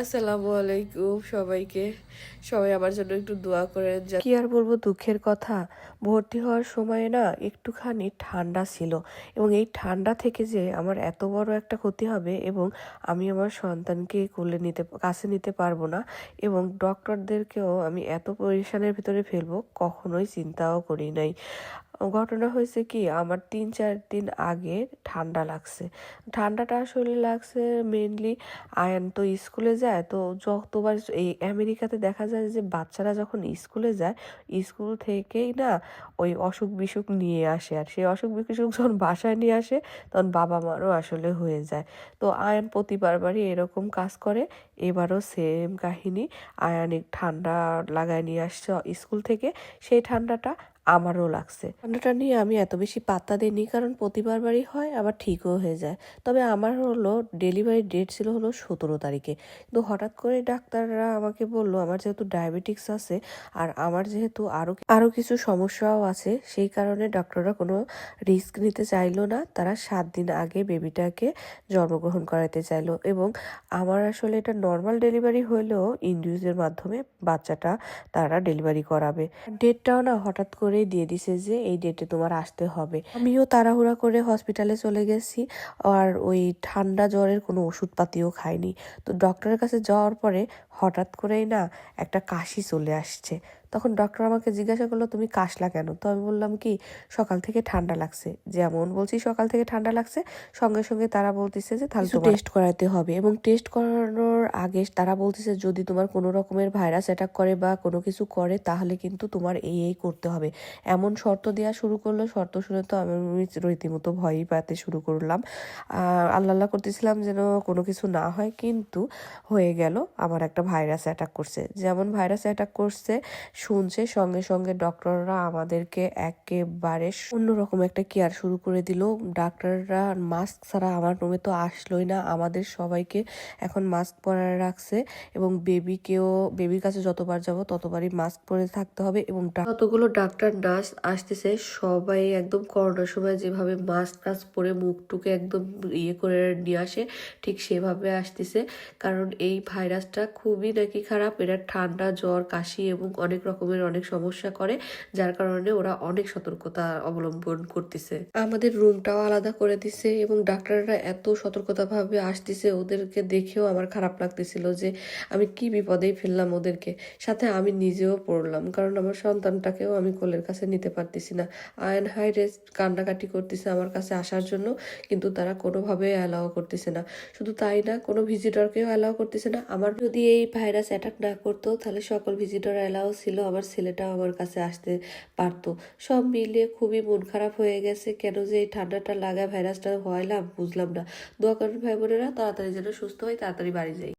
আসসালামু আলাইকুম সবাইকে। সবাই আমার জন্য একটু দোয়া করেন কি আর বলব, দুঃখের কথা। ভর্তি হওয়ার সময় না একটুখানি ঠান্ডা ছিল এবং এই ঠান্ডা থেকে যে আমার এত বড় একটা ক্ষতি হবে এবং আমি আমার সন্তানকে কোলে নিতে, কাছে নিতে পারব না এবং ডক্টরদেরকেও আমি এত পরিশানের ভিতরে ফেলব, কখনোই চিন্তাও করি নাই। ঘটনা হয়েছে কি, আমার তিন, চার দিন আগে ঠান্ডা লাগছে। ঠান্ডাটা আসলে লাগছে মেনলি আয়ান তো স্কুলে যায়, তো যতবার এই আমেরিকাতে দেখা যায় যে বাচ্চারা যখন স্কুলে যায়, স্কুল থেকেই না ওই অসুখ বিসুখ নিয়ে আসে আর সেই অসুখ বিসুখ যখন বাসায় নিয়ে আসে, তখন বাবা মারও আসলে হয়ে যায়। তো আয়ান প্রতিবারবারই এরকম কাজ করে, এবারও সেম কাহিনী আয়ানিক ঠান্ডা লাগায় নিয়ে আসছে স্কুল থেকে। সেই ঠান্ডাটা আমারও লাগছে। ঠান্ডাটা নিয়ে আমি এত বেশি পাত্তা দিইনি, কারণ প্রতিবারবারই হয়, আবার ঠিকও হয়ে যায়। তবে আমার হলো ডেলিভারি ডেট ছিল হলো সতেরো তারিখে। কিন্তু হঠাৎ করে ডাক্তাররা আমাকে বলল, আমার যেহেতু ডায়াবেটিক্স আছে, আর আমার যেহেতু আরও আরও কিছু সমস্যাও আছে, সেই কারণে ডক্টররা কোনো রিস্ক নিতে চাইলো না। তারা সাত দিন আগে বেবিটাকে জন্মগ্রহণ করাতে চাইলো এবং আমার আসলে এটা নর্মাল ডেলিভারি হলেও ইন্ডিউসের মাধ্যমে বাচ্চাটা তারা ডেলিভারি করাবে। ডেটটাও না হঠাৎ করেই দিয়ে দিছে যে এই ডেটে তোমার আসতে হবে। আমিও তাড়াহুড়া করে হসপিটালে চলে গেছি আর ওই ঠান্ডা জ্বরের কোনো ওষুধপাতিও খাইনি। তো ডক্টরের কাছে যাওয়ার পরে হঠাৎ করেই না একটা কাশি চলে আসছে। তখন ডক্টর আমাকে জিজ্ঞাসা করল তুমি কাশলা কেন? তো আমি বললাম কি সকাল থেকে ঠান্ডা লাগছে। যেমন বলছি সকাল থেকে ঠান্ডা লাগছে। সঙ্গে সঙ্গে তারা বলতেছে যে তাহলে টেস্ট করাতে হবে। এবং টেস্ট করানোর আগে তারা বলতেছে যদি তোমার কোনো রকমের ভাইরাস অ্যাটাক করে বা কোনো কিছু করে তাহলে কিন্তু তোমার এই এই করতে হবে। এমন শর্ত দেওয়া শুরু করল। শর্ত শুনে তো আমি রীতিমতো ভয়ই পাতে শুরু করলাম। আল্লাহ আল্লাহ করতেছিলাম যেন কোনো কিছু না হয় কিন্তু হয়ে গেল আমার একটা ভাইরাস অ্যাটাক করছে। যেমন ভাইরাস অ্যাটাক করছে শুনছে, সঙ্গে সঙ্গে ডক্টররা আমাদেরকে একেবারে অন্যরকম একটা কেয়ার শুরু করে দিল। ডাক্তাররা মাস্ক ছাড়া আমার রুমে তো আসলোই না। আমাদের সবাইকে এখন মাস্ক পরায় রাখছে এবং বেবিকেও বেবির কাছে যতবার যাব ততবারই মাস্ক পরে থাকতে হবে এবং যতগুলো ডাক্তার নার্স আসতেছে, সবাই একদম করোনার সময় যেভাবে মাস্ক টাস্ক পরে মুখটুকে একদম ইয়ে করে নিয়ে আসে, ঠিক সেভাবে আসতেছে। কারণ এই ভাইরাসটা খুবই নাকি খারাপ। এটা ঠান্ডা, জ্বর, কাশি এবং অনেক রকমের অনেক সমস্যা করে, যার কারণে ওরা অনেক সতর্কতা অবলম্বন করতেছে। আমাদের রুমটাও আলাদা করে দিছে এবং ডাক্তাররা এত সতর্কতাভাবে আসতেছে, ওদেরকে দেখেও আমার খারাপ লাগতেছিল যে আমি কি বিপদেই ফেললাম ওদেরকে। সাথে আমি নিজেও পড়লাম, কারণ আমার সন্তানটাকেও আমি কোলের কাছে নিতে পারতেছি না। আয়ন হাই রেস্ট কান্নাকাটি করতেছে আমার কাছে আসার জন্য, কিন্তু তারা কোনোভাবে অ্যালাও করতেছে না। শুধু তাই না, কোনো ভিজিটরকেও অ্যালাউ করতেছে না। আমার যদি এই ভাইরাস অ্যাটাক না করতো, তাহলে সকল ভিজিটর অ্যালাউ ছিল আমার ছেলেটাও আমার কাছে আসতে পারতো। সব মিলিয়ে খুবই মন খারাপ হয়ে গেছে। কেন যে এই ঠান্ডাটা লাগা ভাইরাসটা হয়লাম, বুঝলাম না। দোয়া করেন ভাই বোনেরা, তাড়াতাড়ি যেন সুস্থ হয় তাড়াতাড়ি বাড়ি যাই।